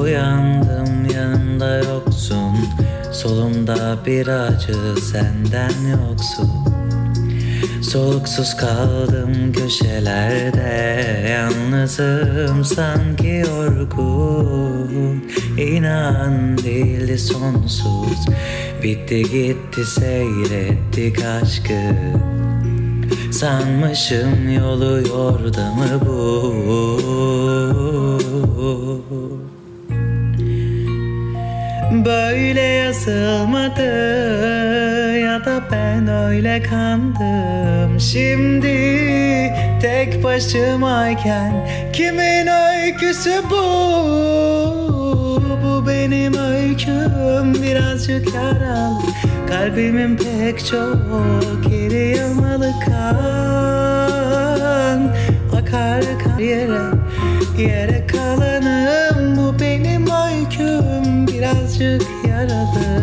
Uyandım yanımda yoksun. Solumda bir acı senden yoksun. Soluksuz kaldım köşelerde Yalnızım sanki yorgun. İnan değildi sonsuz. Bitti gitti seyrettik aşkı. Sanmışım yolu yordamı bu Böyle yazılmadı ya da ben öyle kandım. Şimdi tek başımayken kimin öyküsü bu? Bu benim öyküm birazcık yaralı. Kalbimin pek çok yeri yamalı kan. Akar kan yere, yere kalanım küçük yaralı.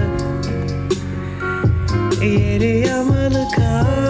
Yeri yamalı kal